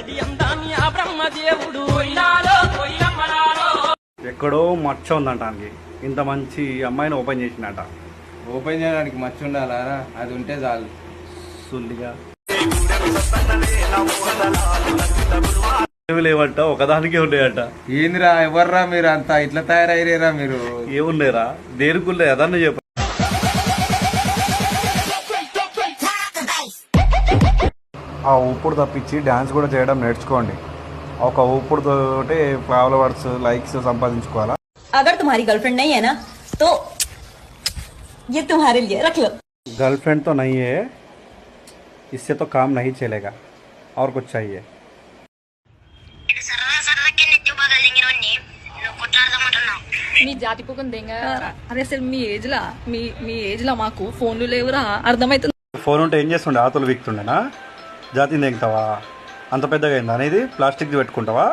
జడియందాన్ని ఆ బ్రహ్మదేవుడు ఎక్కడో మచ్చ ఉందంట ఇంత మంచి అమ్మాయిని ఓపెన్ చేసినట ఓపెన్ చేయడానికి మచ్చ ఉండాలారా అది ఉంటే చాలు. సుల్లిగా లేవంట ఒకదానికే ఉండేయట. ఏందిరా ఎవర్రా మీరు అంత? ఇట్లా తయారయ్యారా మీరు? ఏముండేరా? దేనికి ఉండేదా? చెప్పు. ఆ ఊపుడు తప్పించి డ్యాన్స్ కూడా చేయడం నేర్చుకోండి ఒక ఊపుడుతోటే ఫాలోవర్స్ లైక్స్ సంపాదించుకోవాలా अगर तुम्हारी गर्लफ्रेंड नहीं है ना तो ये तुम्हारे लिए रख लो गर्लफ्रेंड तो नहीं है इससे तो काम नहीं चलेगा और कुछ चाहिए సరదా సరదాకి నెత్తి బాగాలింగిన నువ్వు కొట్లాడదామంటున్నావు మీ జాతి పుకం దెంగ అరే అసలు మీ ఏజ్ లా మీ మీ ఏజ్ లా మాకు ఫోన్లు లేవురా అర్థమైతుంది ఫోన్ ఉంటే ఏం చేస్తుండే ఆతులు వీక్తుండేనా జాతిని తెగుతావా అంత పెద్దగా అయిందా అనేది ప్లాస్టిక్ది పెట్టుకుంటావా?